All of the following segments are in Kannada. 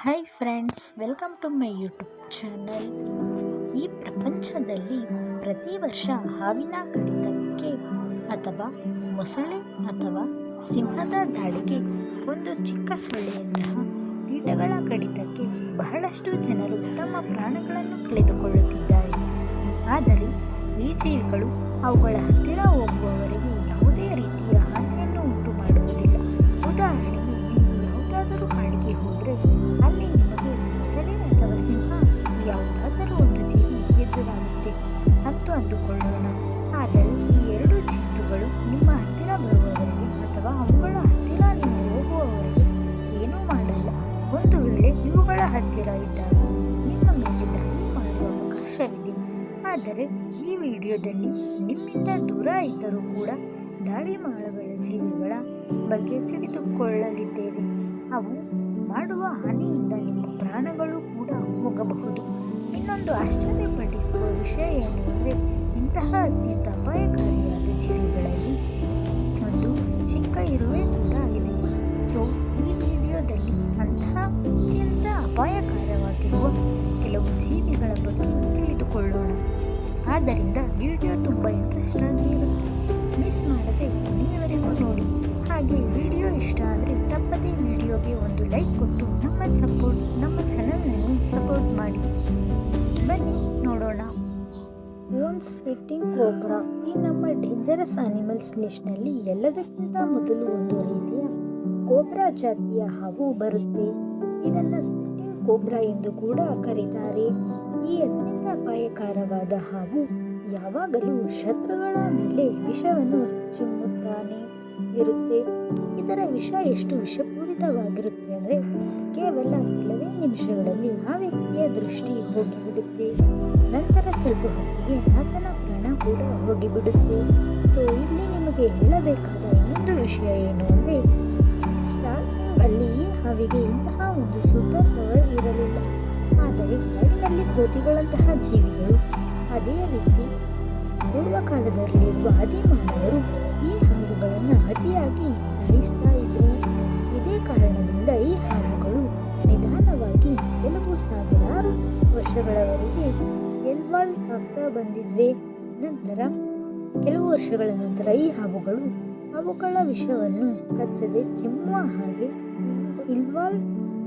Hi friends welcome to my YouTube channel ಈ ಪ್ರಪಂಚದಲ್ಲಿ ಪ್ರತಿ ವರ್ಷ ಹಾವಿನ ಕಡಿತಕ್ಕೆ ಅಥವಾ ಮೊಸಳೆ ಅಥವಾ ಸಿಂಹದ ದಾಳಿಗೆ ಒಂದು ಚಿಕ್ಕ ಸೊಳ್ಳೆಯಂತಹ ಕೀಟಗಳ ಕಡಿತಕ್ಕೆ ಬಹಳಷ್ಟು ಜನರು ತಮ್ಮ ಪ್ರಾಣಗಳನ್ನು ಕಳೆದುಕೊಳ್ಳುತ್ತಿದ್ದಾರೆ. ಆದರೆ ಈ ಜೀವಿಗಳು ಅವುಗಳ ಹತ್ತಿರ ಹೋಗುವವರೆಗೆ ಯಾವುದೇ ರೀತಿಯ ಮೊಸಳೆ ಅಥವಾ ಸಿಂಹ ಯಾವುದಾದರೂ ಒಂದು ಜೀವಿ ಎದುರಾಗುತ್ತೆ. ಅಂತ ಅಂದುಕೊಳ್ಳೋಣ. ಆದರೆ ಈ ಎರಡು ಜಂತುಗಳು ನಿಮ್ಮ ಹತ್ತಿರ ಬರುವವರೆಗೆ ಅಥವಾ ಅವುಗಳ ಹತ್ತಿರ ನೀವು ಹೋಗುವವರೆಗೆ ಏನೂ ಮಾಡಲ್ಲ. ಒಂದು ವೇಳೆ ಇವುಗಳ ಹತ್ತಿರ ಇದ್ದಾಗ ನಿಮ್ಮ ಮೇಲೆ ದಾಳಿ ಮಾಡುವ ಅವಕಾಶವಿದೆ. ಆದರೆ ಈ ವಿಡಿಯೋದಲ್ಲಿ ನಿಮ್ಮಿಂದ ದೂರ ಇದ್ದರೂ ಕೂಡ ದಾಳಿ ಮಾಡಬಲ್ಲ ಜೀವಿಗಳ ಬಗ್ಗೆ ತಿಳಿದುಕೊಳ್ಳಲಿದ್ದೇವೆ. ಅವು ಮಾಡುವ ಹಾನಿಯಿಂದ ನಿಮ್ಮ ಪ್ರಾಣಗಳು ಕೂಡ ಹೋಗಬಹುದು. ಇನ್ನೊಂದು ಆಶ್ಚರ್ಯಪಡಿಸುವ ವಿಷಯ ಏನು ಅಂದರೆ ಇಂತಹ ಅತ್ಯಂತ ಅಪಾಯಕಾರಿಯಾದ ಜೀವಿಗಳಲ್ಲಿ ಒಂದು ಚಿಕ್ಕ ಇರುವೆ ಕೂಡ ಇದೆ. ಸೊ, ಈ ವಿಡಿಯೋದಲ್ಲಿ ಅಂತಹ ಅತ್ಯಂತ ಅಪಾಯಕಾರವಾಗಿರುವ ಕೆಲವು ಜೀವಿಗಳ ಬಗ್ಗೆ ತಿಳಿದುಕೊಳ್ಳೋಣ. ಆದ್ದರಿಂದ ವಿಡಿಯೋ ತುಂಬ ಇಂಟ್ರೆಸ್ಟ್ ಆಗಿ ಇರುತ್ತೆ. ಮಿಸ್ ಮಾಡದೆ ಕೊನೆಯವರೆಗೂ ನೋಡಿ. ಹಾಗೆ ವಿಡಿಯೋ ಇಷ್ಟ ಆದರೆ ತಪ್ಪದೇ ವಿಡಿಯೋಗೆ ಒಂದು ಲೈಕ್ ಕೊಟ್ಟು ನಮ್ಮ ಸಪೋರ್ಟ್ ನಮ್ಮ ಚಾನಲ್ನಲ್ಲಿ ಸಪೋರ್ಟ್ ಮಾಡಿ. ಬನ್ನಿ ನೋಡೋಣ. ಓನ್ ಸ್ಪಿಟ್ಟಿಂಗ್ ಕೋಬ್ರಾ ಈ ನಮ್ಮ ಡೇಂಜರಸ್ ಅನಿಮಲ್ಸ್ ಲಿಸ್ಟ್ನಲ್ಲಿ ಎಲ್ಲದಕ್ಕಿಂತ ಮೊದಲು ಒಂದು ರೀತಿಯ ಕೋಬ್ರಾ ಜಾತಿಯ ಹಾವು ಬರುತ್ತೆ. ಇದನ್ನು ಸ್ಪಿಟ್ಟಿಂಗ್ ಕೋಬ್ರಾ ಎಂದು ಕೂಡ ಕರೀತಾರೆ. ಈ ಅತ್ಯಂತ ಅಪಾಯಕಾರವಾದ ಹಾವು ಯಾವಾಗಲೂ ಶತ್ರುಗಳ ಮೇಲೆ ವಿಷವನ್ನು ಚಿಮ್ಮುತ್ತಾನೆ ಇರುತ್ತೆ. ಇದರ ವಿಷ ಎಷ್ಟು ವಿಷಪೂರಿತವಾಗಿರುತ್ತೆ ಅಂದರೆ ಕೇವಲ ಕೆಲವೇ ನಿಮಿಷಗಳಲ್ಲಿ ಆ ವ್ಯಕ್ತಿಯ ದೃಷ್ಟಿ ಹೋಗಿಬಿಡುತ್ತೆ. ನಂತರ ಸ್ವಲ್ಪ ಹೊತ್ತಿಗೆ ಆತನ ಪ್ರಾಣ ಕೂಡ ಹೋಗಿಬಿಡುತ್ತೆ. ಸೊ ಇಲ್ಲಿ ನಿಮಗೆ ಹೇಳಬೇಕಾದ ಇನ್ನೊಂದು ವಿಷಯ ಏನು ಅಂದರೆ, ಸ್ಟಾರ್ಟಿಂಗ್ ಅಲ್ಲಿ ಈ ಹಾವಿಗೆ ಇಂತಹ ಒಂದು ಸೂಪರ್ ಪವರ್ ಇರಲಿಲ್ಲ. ಆದರೆ ಕಾಡಿನಲ್ಲಿ ಕೋತಿಗಳಂತಹ ಜೀವಿಗಳು ಅದೇ ರೀತಿ ಪೂರ್ವಕಾಲದಲ್ಲಿರುವ ಆದಿಮಾನವರು ಈ ಹಾವುಗಳನ್ನು ಅತಿಯಾಗಿ ಸಾಯಿಸ್ತಾ ಇದ್ರು. ಇದೇ ಕಾರಣದಿಂದ ಈ ಹಾವುಗಳು ನಿಧಾನವಾಗಿ ಕೆಲವು ಸಾವಿರಾರು ವರ್ಷಗಳವರೆಗೆ ಎಲ್ವಾಲ್ ಆಗ್ತಾ ಬಂದಿದ್ವೆ. ನಂತರ ಕೆಲವು ವರ್ಷಗಳ ನಂತರ ಈ ಹಾವುಗಳು ಅವುಗಳ ವಿಷವನ್ನು ಕಚ್ಚದೆ ಚಿಮ್ಮುವ ಹಾಗೆ ಇಲ್ವಾಲ್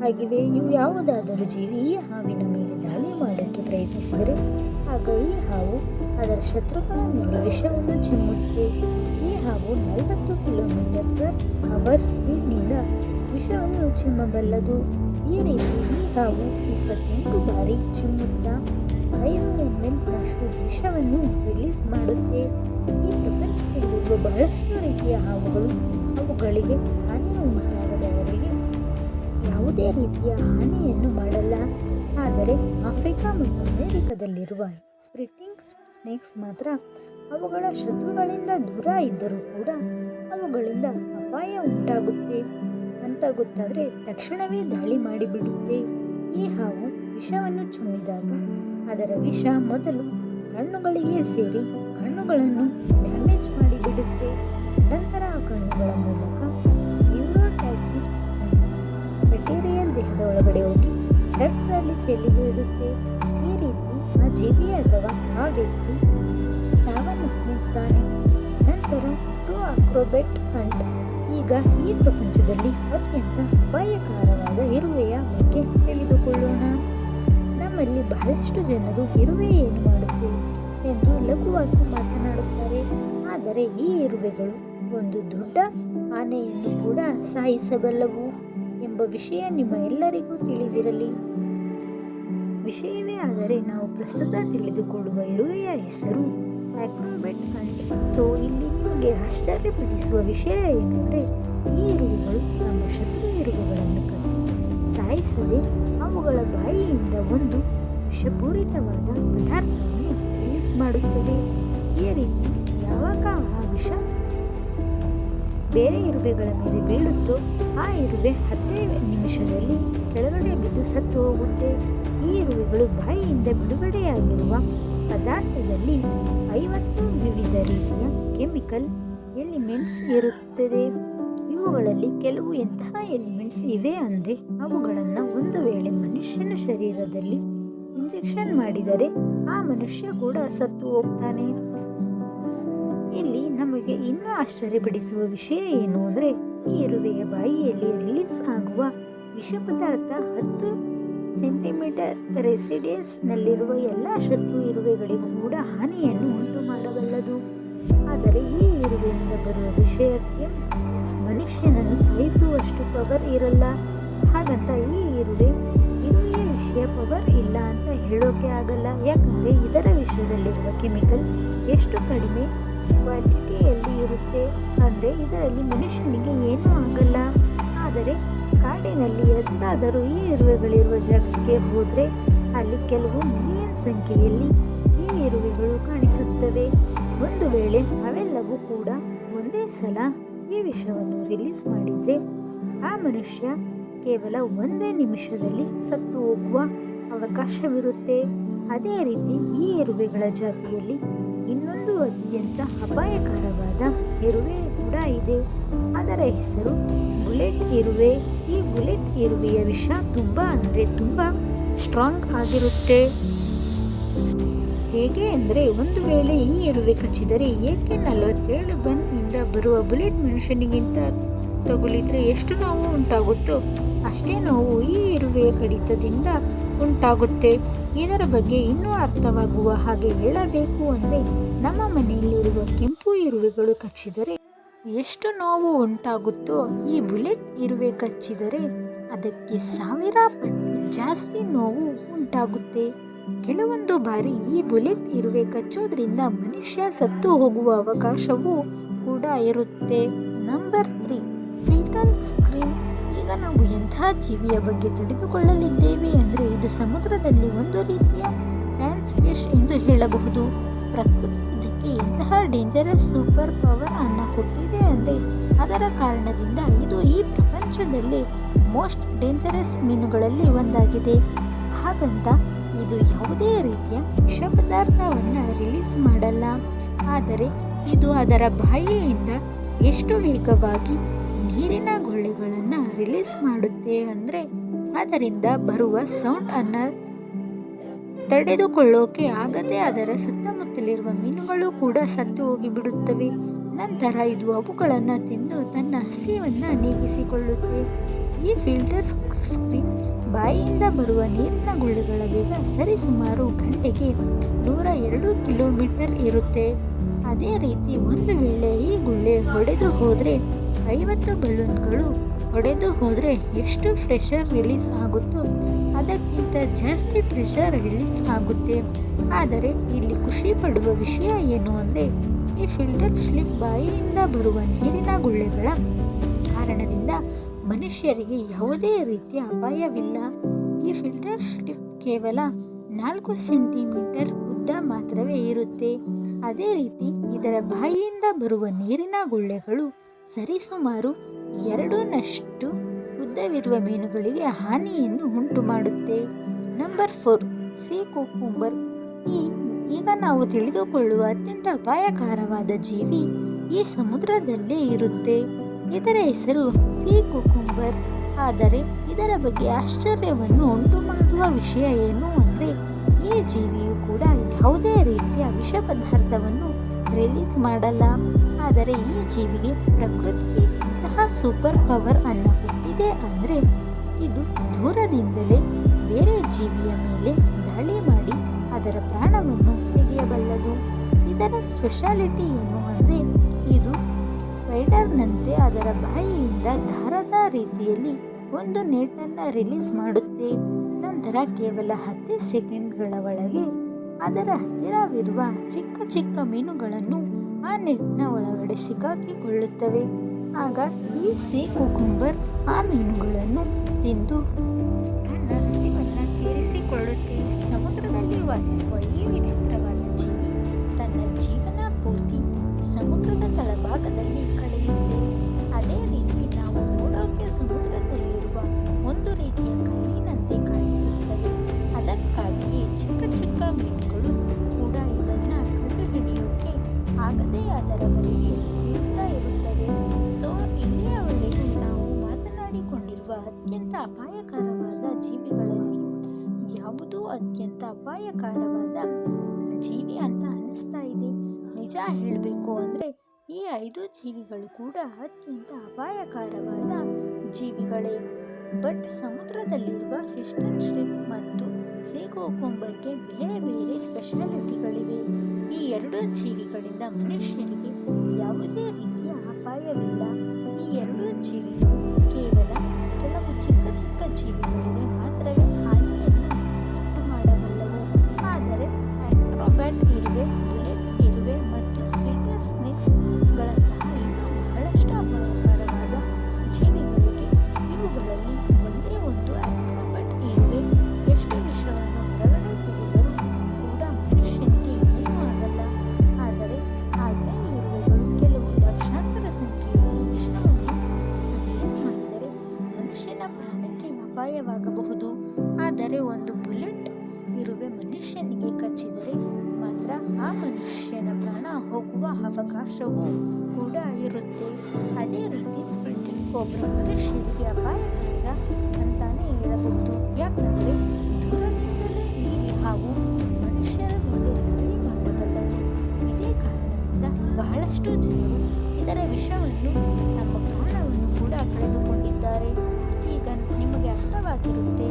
ಆಗಿವೆ. ಇವು ಯಾವುದಾದರೂ ಜೀವಿ ಈ ಹಾವಿನ ಮೇಲೆ ದಾಳಿ ಮಾಡೋಕ್ಕೆ ಪ್ರಯತ್ನಿಸಿದರೆ ಆಗ ಈ ಹಾವು ಅದರ ಶತ್ರುಗಳ ಮೇಲೆ ವಿಷವನ್ನು ಚಿಮ್ಮುತ್ತೆ. ಈ ಹಾವು ನಲವತ್ತು ಕಿಲೋಮೀಟರ್ ಪರ್ ಅವರ್ ಸ್ಪೀಡ್ನಿಂದ ವಿಷವನ್ನು ಚಿಮ್ಮಬಲ್ಲದು. ಈ ರೀತಿ ಈ ಹಾವು ಇಪ್ಪತ್ತೆಂಟು ಬಾರಿ ಚಿಮ್ಮುತ್ತಾ ಐದು ಎಂ ಎಲ್ನಷ್ಟು ವಿಷವನ್ನು ರಿಲೀಸ್ ಮಾಡುತ್ತೆ. ಈ ಪ್ರಪಂಚದಲ್ಲಿರುವ ಬಹಳಷ್ಟು ರೀತಿಯ ಹಾವುಗಳು ಅವುಗಳಿಗೆ ಹಾನಿ ಉಂಟಾಗದವರಿಗೆ ಯಾವುದೇ ರೀತಿಯ ಹಾನಿಯನ್ನು ಮಾಡಲ್ಲ. ಆದರೆ ಆಫ್ರಿಕಾ ಮತ್ತು ಅಮೆರಿಕದಲ್ಲಿರುವ ಸ್ಪ್ರಿಟಿಂಗ್ ಸ್ನೇಕ್ಸ್ ಮಾತ್ರ ಅವುಗಳ ಶತ್ರುಗಳಿಂದ ದೂರ ಇದ್ದರೂ ಕೂಡ ಅವುಗಳಿಂದ ಅಪಾಯ ಉಂಟಾಗುತ್ತೆ. ಅಂತ ಗೊತ್ತಾದರೆ ತಕ್ಷಣವೇ ದಾಳಿ ಮಾಡಿಬಿಡುತ್ತೆ. ಈ ಹಾವು ವಿಷವನ್ನು ಚುಮ್ಮಿದಾಗ ಅದರ ವಿಷ ಮೊದಲು ಕಣ್ಣುಗಳಿಗೆ ಸೇರಿ ಕಣ್ಣುಗಳನ್ನು ಡ್ಯಾಮೇಜ್ ಮಾಡಿಬಿಡುತ್ತೆ. ನಂತರ ಆ ಕಣ್ಣುಗಳ ಮೂಲಕ ರಕ್ತದಲ್ಲಿ ಬೀಳುತ್ತೆ ಈ ರೀತಿ ಆ ಜೀವಿ ಅಥವಾ ಆ ವ್ಯಕ್ತಿ ಸಾವನ್ನಪ್ಪಿದ್ದಾನೆ ನಂತರ ಟು ಅಕ್ರೋಬೆಟ್ ಅಂಡ್ ಈಗ ಈ ಪ್ರಪಂಚದಲ್ಲಿ ಅತ್ಯಂತ ಅಪಾಯಕಾರವಾದ ಇರುವೆಯ ಬಗ್ಗೆ ತಿಳಿದುಕೊಳ್ಳೋಣ. ನಮ್ಮಲ್ಲಿ ಬಹಳಷ್ಟು ಜನರು ಇರುವೆ ಏನು ಮಾಡುತ್ತೆ ಎಂದು ಲಘುವಾಗಿ ಮಾತನಾಡುತ್ತಾರೆ. ಆದರೆ ಈ ಇರುವೆಗಳು ಒಂದು ದೊಡ್ಡ ಆನೆಯನ್ನು ಕೂಡ ಸಾಯಿಸಬಲ್ಲವು ಎಂಬ ವಿಷಯ ನಿಮ್ಮ ಎಲ್ಲರಿಗೂ ತಿಳಿದಿರಲಿ. ವಿಷಯವೇ ಆದರೆ ನಾವು ಪ್ರಸ್ತುತ ತಿಳಿದುಕೊಳ್ಳುವ ಇರುವೆಯ ಹೆಸರು ಆಕ್ರೋಬೆಟ್ ಅಂಡ್ ಸೊ ಇಲ್ಲಿ ನಿಮಗೆ ಆಶ್ಚರ್ಯಪಡಿಸುವ ವಿಷಯ ಏನೆಂದರೆ, ಈ ಇರುವೆಗಳು ತಮ್ಮ ಶತ್ರು ಇರುವೆಗಳನ್ನು ಕಚ್ಚಿ ಸಾಯಿಸದೆ ಅವುಗಳ ಬಾಯಿಯಿಂದ ಒಂದು ವಿಷಪೂರಿತವಾದ ಪದಾರ್ಥವನ್ನು ರಿಲೀಸ್ ಮಾಡುತ್ತವೆ. ಈ ರೀತಿ ಯಾವಾಗ ಆ ವಿಷ ಬೇರೆ ಇರುವೆಗಳ ಮೇಲೆ ಬೀಳುತ್ತೋ, ಆ ಇರುವೆ ಹತ್ತೇ ನಿಮಿಷದಲ್ಲಿ ಕೆಳಗಡೆ ಬಿದ್ದು ಸತ್ತು ಹೋಗುತ್ತೆ. ಈ ಇರುವೆಗಳು ಬಾಯಿಯಿಂದ ಬಿಡುಗಡೆಯಾಗಿರುವ ಪದಾರ್ಥದಲ್ಲಿ ಐವತ್ತು ವಿವಿಧ ರೀತಿಯ ಕೆಮಿಕಲ್ ಎಲಿಮೆಂಟ್ಸ್ ಇರುತ್ತದೆ. ಇವುಗಳಲ್ಲಿ ಕೆಲವು ಎಂತಹ ಎಲಿಮೆಂಟ್ಸ್ ಇವೆ ಅಂದರೆ ಅವುಗಳನ್ನು ಒಂದು ವೇಳೆ ಮನುಷ್ಯನ ಶರೀರದಲ್ಲಿ ಇಂಜೆಕ್ಷನ್ ಮಾಡಿದರೆ ಆ ಮನುಷ್ಯ ಕೂಡ ಸತ್ತು ಹೋಗ್ತಾನೆ. ಇಲ್ಲಿ ನಮಗೆ ಇನ್ನೂ ಆಶ್ಚರ್ಯಪಡಿಸುವ ವಿಷಯ ಏನು ಅಂದರೆ ಈ ಇರುವೆಯ ಬಾಯಿಯಲ್ಲಿ ರಿಲೀಸ್ ಆಗುವ ವಿಷ ಪದಾರ್ಥ ಹತ್ತು ಸೆಂಟಿಮೀಟರ್ ರೆಸಿಡೆನ್ಸ್ನಲ್ಲಿರುವ ಎಲ್ಲ ಶತ್ರು ಇರುವೆಗಳಿಗೂ ಕೂಡ ಹಾನಿಯನ್ನು ಉಂಟು ಮಾಡಬಲ್ಲದು ಆದರೆ ಈ ಇರುವೆಯಿಂದ ಬರುವ ವಿಷಯಕ್ಕೆ ಮನುಷ್ಯನನ್ನು ಸಹಿಸುವಷ್ಟು ಪವರ್ ಇರಲ್ಲ. ಹಾಗಂತ ಈ ಇರುವೆ ಇರುವೆಯ ವಿಷಯ ಪವರ್ ಇಲ್ಲ ಅಂತ ಹೇಳೋಕೆ ಆಗಲ್ಲ. ಯಾಕಂದರೆ ಇದರ ವಿಷಯದಲ್ಲಿರುವ ಕೆಮಿಕಲ್ ಎಷ್ಟು ಕಡಿಮೆ ಕ್ವಾಲಿಟಿಯಲ್ಲಿ ಇರುತ್ತೆ. ಅಂದರೆ ಇದರಲ್ಲಿ ಮನುಷ್ಯನಿಗೆ ಏನೂ ಆಗಲ್ಲ. ಆದರೆ ಕಾಡಿನಲ್ಲಿ ಎಂದಾದರೂ ಈ ಇರುವೆಗಳಿರುವ ಜಾಗಕ್ಕೆ ಹೋದರೆ ಅಲ್ಲಿ ಕೆಲವು ಮಿಲಿಯನ್ ಸಂಖ್ಯೆಯಲ್ಲಿ ಈ ಇರುವೆಗಳು ಕಾಣಿಸುತ್ತವೆ. ಒಂದು ವೇಳೆ ಅವೆಲ್ಲವೂ ಕೂಡ ಒಂದೇ ಸಲ ಈ ವಿಷವನ್ನು ರಿಲೀಸ್ ಮಾಡಿದರೆ ಆ ಮನುಷ್ಯ ಕೇವಲ ಒಂದೇ ನಿಮಿಷದಲ್ಲಿ ಸತ್ತು ಹೋಗುವ ಅವಕಾಶವಿರುತ್ತೆ. ಅದೇ ರೀತಿ ಈ ಇರುವೆಗಳ ಜಾತಿಯಲ್ಲಿ ಇನ್ನೊಂದು ಅತ್ಯಂತ ಅಪಾಯಕರವಾದ ಇರುವೆ ಕೂಡ ಇದೆ. ಅದರ ಹೆಸರು ಬುಲೆಟ್ ಇರುವೆ. ಈ ಬುಲೆಟ್ ಇರುವೆಯ ವಿಷ ತುಂಬ ಅಂದರೆ ತುಂಬ ಸ್ಟ್ರಾಂಗ್ ಆಗಿರುತ್ತೆ. ಹೇಗೆ ಅಂದರೆ ಒಂದು ವೇಳೆ ಈ ಇರುವೆ ಕಚ್ಚಿದರೆ ಏಕೆ ನಲವತ್ತೇಳು ಗನ್ ಬರುವ ಬುಲೆಟ್ ಮನುಷ್ಯನಿಗಿಂತ ತಗುಲಿದರೆ ಎಷ್ಟು ನೋವು ಉಂಟಾಗುತ್ತೋ ಅಷ್ಟೇ ನೋವು ಈ ಇರುವೆಯ ಕಡಿತದಿಂದ ಉಂಟಾಗುತ್ತೆ. ಇದರ ಬಗ್ಗೆ ಇನ್ನೂ ಅರ್ಥವಾಗುವ ಹಾಗೆ ಹೇಳಬೇಕು ಅಂದರೆ ನಮ್ಮ ಮನೆಯಲ್ಲಿರುವ ಕೆಂಪು ಇರುವೆಗಳು ಕಚ್ಚಿದರೆ ಎಷ್ಟು ನೋವು ಉಂಟಾಗುತ್ತೋ ಈ ಬುಲೆಟ್ ಇರುವೆ ಕಚ್ಚಿದರೆ ಅದಕ್ಕೆ ಸಾವಿರ ಪಟ್ಟು ಜಾಸ್ತಿ ನೋವು ಉಂಟಾಗುತ್ತೆ. ಕೆಲವೊಂದು ಬಾರಿ ಈ ಬುಲೆಟ್ ಇರುವೆ ಕಚ್ಚೋದ್ರಿಂದ ಮನುಷ್ಯ ಸತ್ತು ಹೋಗುವ ಅವಕಾಶವೂ ಕೂಡ ಇರುತ್ತೆ. Number three. Filter screen. ಈಗ ನಾವು ಎಂಥ ಜೀವಿಯ ಬಗ್ಗೆ ತಿಳಿದುಕೊಳ್ಳಲಿದ್ದೇವೆ ಅಂದರೆ ಇದು ಸಮುದ್ರದಲ್ಲಿ ಒಂದು ರೀತಿಯ ಡ್ಯಾನ್ಸ್ ಫಿಶ್ ಎಂದು ಹೇಳಬಹುದು. ಪ್ರಕೃತಿ ಎಂತಹ ಡೇಂಜರಸ್ ಸೂಪರ್ ಪವರ್ ಅನ್ನು ಕೊಟ್ಟಿದೆ ಅಂದರೆ ಅದರ ಕಾರಣದಿಂದ ಇದು ಈ ಪ್ರಪಂಚದಲ್ಲಿ ಮೋಸ್ಟ್ ಡೇಂಜರಸ್ ಮೀನುಗಳಲ್ಲಿ ಒಂದಾಗಿದೆ. ಹಾಗಂತ ಇದು ಯಾವುದೇ ರೀತಿಯ ವಿಷ ಪದಾರ್ಥವನ್ನು ರಿಲೀಸ್ ಮಾಡಲ್ಲ. ಆದರೆ ಇದು ಅದರ ಬಾಯಿಯಿಂದ ಎಷ್ಟು ವೇಗವಾಗಿ ನೀರಿನ ಗೊಳ್ಳೆಗಳನ್ನು ರಿಲೀಸ್ ಮಾಡುತ್ತೆ ಅಂದರೆ ಅದರಿಂದ ಬರುವ ಸೌಂಡ್ ಅನ್ನು ತಡೆದುಕೊಳ್ಳೋಕೆ ಆಗದೆ ಅದರ ಸುತ್ತಮುತ್ತಲಿರುವ ಮೀನುಗಳು ಕೂಡ ಸತ್ತು ಹೋಗಿಬಿಡುತ್ತವೆ. ನಂತರ ಇದು ಅವುಗಳನ್ನು ತಿಂದು ತನ್ನ ಹಸಿವನ್ನು ನೀಗಿಸಿಕೊಳ್ಳುತ್ತೆ. ಈ ಫಿಲ್ಟರ್ ಸ್ಕ್ರೀನ್ ಬಾಯಿಯಿಂದ ಬರುವ ನೀರಿನ ಗುಳ್ಳೆಗಳ ವೇಗ ಸರಿಸುಮಾರು ಗಂಟೆಗೆ ನೂರ ಎರಡು ಕಿಲೋಮೀಟರ್ ಇರುತ್ತೆ. ಅದೇ ರೀತಿ ಒಂದು ವೇಳೆ ಈ ಗುಳ್ಳೆ ಹೊಡೆದು ಹೋದರೆ ಐವತ್ತು ಬಲೂನ್ಗಳು ಒಡೆದು ಹೋದರೆ ಎಷ್ಟು ಪ್ರೆಷರ್ ರಿಲೀಸ್ ಆಗುತ್ತೋ ಅದಕ್ಕಿಂತ ಜಾಸ್ತಿ ಪ್ರೆಷರ್ ರಿಲೀಸ್ ಆಗುತ್ತೆ. ಆದರೆ ಇಲ್ಲಿ ಖುಷಿ ಪಡುವ ವಿಷಯ ಏನು ಅಂದರೆ ಈ ಫಿಲ್ಟರ್ ಸ್ಲಿಪ್ ಬಾಯಿಯಿಂದ ಬರುವ ನೀರಿನ ಗುಳ್ಳೆಗಳ ಕಾರಣದಿಂದ ಮನುಷ್ಯರಿಗೆ ಯಾವುದೇ ರೀತಿಯ ಅಪಾಯವಿಲ್ಲ. ಈ ಫಿಲ್ಟರ್ ಸ್ಲಿಪ್ ಕೇವಲ ನಾಲ್ಕು ಸೆಂಟಿಮೀಟರ್ ಉದ್ದ ಮಾತ್ರವೇ ಇರುತ್ತೆ. ಅದೇ ರೀತಿ ಇದರ ಬಾಯಿಯಿಂದ ಬರುವ ನೀರಿನ ಗುಳ್ಳೆಗಳು ಸರಿಸುಮಾರು ಎರಡೂನಷ್ಟು ಉದ್ದವಿರುವ ಮೀನುಗಳಿಗೆ ಹಾನಿಯನ್ನು ಉಂಟು ಮಾಡುತ್ತೆ ನಂಬರ್ ಫೋರ್ ಸಿ ಕುಕುಂಬರ್ ಈ, ಈಗ ನಾವು ತಿಳಿದುಕೊಳ್ಳುವ ಅತ್ಯಂತ ಅಪಾಯಕಾರವಾದ ಜೀವಿ ಈ ಸಮುದ್ರದಲ್ಲೇ ಇರುತ್ತೆ. ಇದರ ಹೆಸರು ಸಿ ಕುಕುಂಬರ್ ಆದರೆ ಇದರ ಬಗ್ಗೆ ಆಶ್ಚರ್ಯವನ್ನು ಉಂಟು ಮಾಡುವ ವಿಷಯ ಏನು ಅಂದರೆ ಈ ಜೀವಿಯು ಕೂಡ ಯಾವುದೇ ರೀತಿಯ ವಿಷ ಪದಾರ್ಥವನ್ನು ರಿಲೀಸ್ ಮಾಡಲ್ಲ. ಆದರೆ ಈ ಜೀವಿಗೆ ಪ್ರಕೃತಿ ಇಂತಹ ಸೂಪರ್ ಪವರ್ ಅನ್ನು ಕೊಟ್ಟಿದೆ ಅಂದರೆ ಇದು ದೂರದಿಂದಲೇ ಬೇರೆ ಜೀವಿಯ ಮೇಲೆ ದಾಳಿ ಮಾಡಿ ಅದರ ಪ್ರಾಣವನ್ನು ತೆಗೆಯಬಲ್ಲದು. ಇದರ ಸ್ಪೆಷಾಲಿಟಿ ಏನು ಅಂದರೆ ಇದು ಸ್ಪೈಡರ್ನಂತೆ ಅದರ ಬಾಯಿಯಿಂದ ದಾರದ ರೀತಿಯಲ್ಲಿ ಒಂದು ನೆಟ್ಟನ್ನು ರಿಲೀಸ್ ಮಾಡುತ್ತೆ. ನಂತರ ಕೇವಲ ಹತ್ತು ಸೆಕೆಂಡ್ಗಳ ಒಳಗೆ ಅದರ ಹತ್ತಿರವಿರುವ ಚಿಕ್ಕ ಚಿಕ್ಕ ಮೀನುಗಳನ್ನು ಆ ನೆಟ್ನ ಒಳಗಡೆ ಸಿಕ್ಕಾಕಿಕೊಳ್ಳುತ್ತವೆ. ಆಗ ಈ ಸೀ ಕುಕುಂಬರ್ ಆ ಮೀನುಗಳನ್ನು ತಿಂದು ತನ್ನ ಹಸಿವನ್ನು ತೀರಿಸಿಕೊಳ್ಳುತ್ತೆ ಸಮುದ್ರದಲ್ಲಿ ವಾಸಿಸುವ ಈ ವಿಚಿತ್ರವಾದ ಜೀವಿ ತನ್ನ ಜೀವನ ಪೂರ್ತಿ ಸಮುದ್ರದ ಅತ್ಯಂತ ಅಪಾಯಕಾರವಾದ ಜೀವಿ ಅಂತ ಅನಿಸ್ತಾ ಇದೆ. ನಿಜ ಹೇಳಬೇಕು ಅಂದರೆ ಈ ಐದು ಜೀವಿಗಳು ಕೂಡ ಅತ್ಯಂತ ಅಪಾಯಕಾರವಾದ ಜೀವಿಗಳೇ. ಬಟ್ ಸಮುದ್ರದಲ್ಲಿರುವ ಫಿಶ್ ಅಂಡ್ ಶ್ರಿಪ್ ಮತ್ತು ಕುಂಬಕ್ಕೆ ಬೇರೆ ಬೇರೆ ಸ್ಪೆಷಾಲಿಟಿಗಳಿವೆ. ಈ ಎರಡು ಜೀವಿಗಳಿಂದ ಮನುಷ್ಯರಿಗೆ ಯಾವುದೇ ರೀತಿಯ ಅಪಾಯವಿಲ್ಲ. ಈ ಎರಡು ಜೀವಿಗಳು ಅವಕಾಶವೂ ಕೂಡ ಇರುತ್ತೆ ಅದೇ ರೀತಿ ಸ್ಪ್ರಿಂಟಿಂಗ್ ಕೋಬ್ರಾ ಮನುಷ್ಯರಿಗೆ ಅಪಾಯಕರ ಅಂತಾನೆ ಹೇಳಬಹುದು. ಯಾಕಂದರೆ ದೂರದಿಂದಲೇ ಈ ಹಾವು ಮನುಷ್ಯರ ಮೇಲೆ ದಾಳಿ ಮಾಡಬಲ್ಲದು. ಇದೇ ಕಾರಣದಿಂದ ಬಹಳಷ್ಟು ಜನರು ಇದರ ವಿಷವನ್ನು ತಮ್ಮ ಪ್ರಾಣವನ್ನು ಕೂಡ ಕಳೆದುಕೊಂಡಿದ್ದಾರೆ. ಈಗ ನಿಮಗೆ ಅರ್ಥವಾಗಿರುತ್ತೆ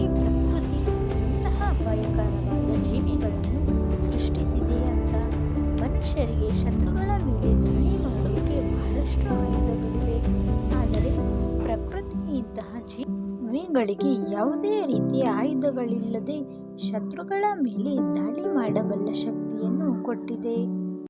ಈ ಪ್ರಕೃತಿ ಎಂತಹ ಅಪಾಯಕರವಾದ ಜೀವಿಗಳನ್ನು ಸೃಷ್ಟಿಸಿದೆ ಮನುಷ್ಯರಿಗೆ ಶತ್ರುಗಳ ಮೇಲೆ ದಾಳಿ ಮಾಡೋಕೆ ಬಹಳಷ್ಟು ಆಯುಧಗಳಿವೆ ಆದರೆ ಪ್ರಕೃತಿ ಇಂತಹ ಜೀವಿಗಳಿಗೆ ಯಾವುದೇ ರೀತಿಯ ಆಯುಧಗಳಿಲ್ಲದೆ ಶತ್ರುಗಳ ಮೇಲೆ ದಾಳಿ ಮಾಡಬಲ್ಲ ಶಕ್ತಿಯನ್ನು ಕೊಟ್ಟಿದೆ.